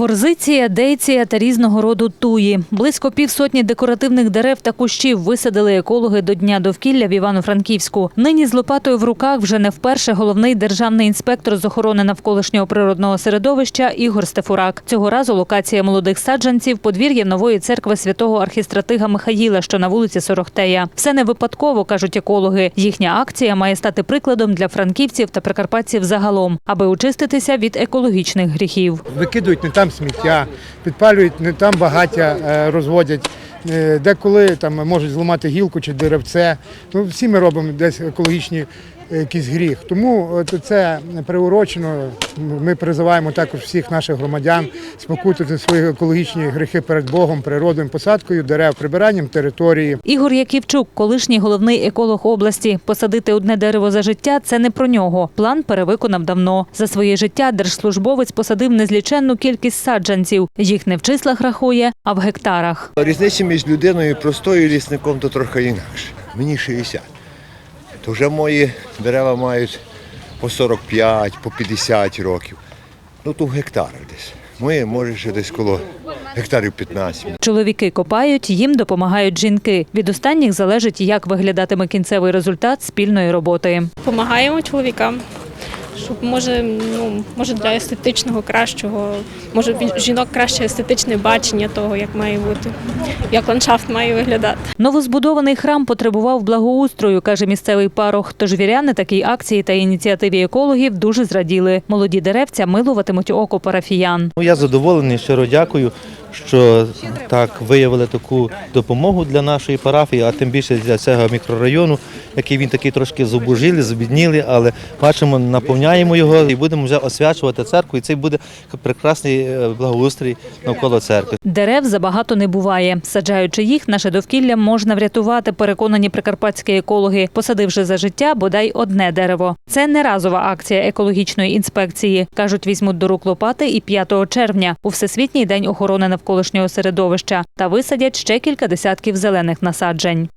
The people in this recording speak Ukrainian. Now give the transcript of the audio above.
Форзиція, дейція та різного роду туї. Близько півсотні декоративних дерев та кущів висадили екологи до Дня довкілля в Івано-Франківську. Нині з лопатою в руках вже не вперше головний державний інспектор з охорони навколишнього природного середовища Ігор Стефурак. Цього разу локація молодих саджанців – подвір'я нової церкви святого архістратига Михаїла, що на вулиці Сорохтея. Все не випадково, кажуть екологи. Їхня акція має стати прикладом для франківців та прикарпатців загалом, аби очиститися від екологічних гріхів. викидують не там сміття, підпалюють не там багаття е, розводять. е, Деколи там можуть зламати гілку чи деревце. Ну, всі ми робимо десь екологічні якийсь гріх. Тому от це приурочено. Ми призиваємо також всіх наших громадян спокутати свої екологічні гріхи перед Богом, природою, посадкою дерев, прибиранням території. Ігор Яківчук, колишній головний еколог області, посадити одне дерево за життя це не про нього. План перевиконав давно. За своє життя держслужбовець посадив незліченну кількість саджанців. Їх не в числах рахує, а в гектарах. Різниця між людиною і простою лісником то трохи інакше. Мені 60. То вже мої дерева мають по 45, по 50 років. Ну то в гектарах десь. Ми може ще десь коло гектарів 15. Чоловіки копають, їм допомагають жінки. Від останніх залежить, як виглядатиме кінцевий результат спільної роботи. Помагаємо чоловікам, щоб може, ну може для естетичного кращого, може жінок краще естетичне бачення того, як має бути, як ландшафт має виглядати. Новозбудований храм потребував благоустрою, каже місцевий парох. Тож віряни такій акції та ініціативі екологів дуже зраділи. Молоді деревця милуватимуть око парафіян. Ну, Я задоволений, щиро дякую, що так виявили таку допомогу для нашої парафії, а тим більше для цього мікрорайону, який він такий трошки зубожілий, збіднілий, але бачимо, наповняємо його і будемо вже освячувати церкву. І це буде прекрасний е, благоустрій навколо церкви. Дерев забагато не буває. Саджаючи їх, наше довкілля можна врятувати, переконані прикарпатські екологи, посадивши за життя бодай одне дерево. Це не разова акція екологічної інспекції. кажуть, візьмуть до рук лопати і 5 червня у всесвітній день охорони навколишнього середовища та висадять ще кілька десятків зелених насаджень.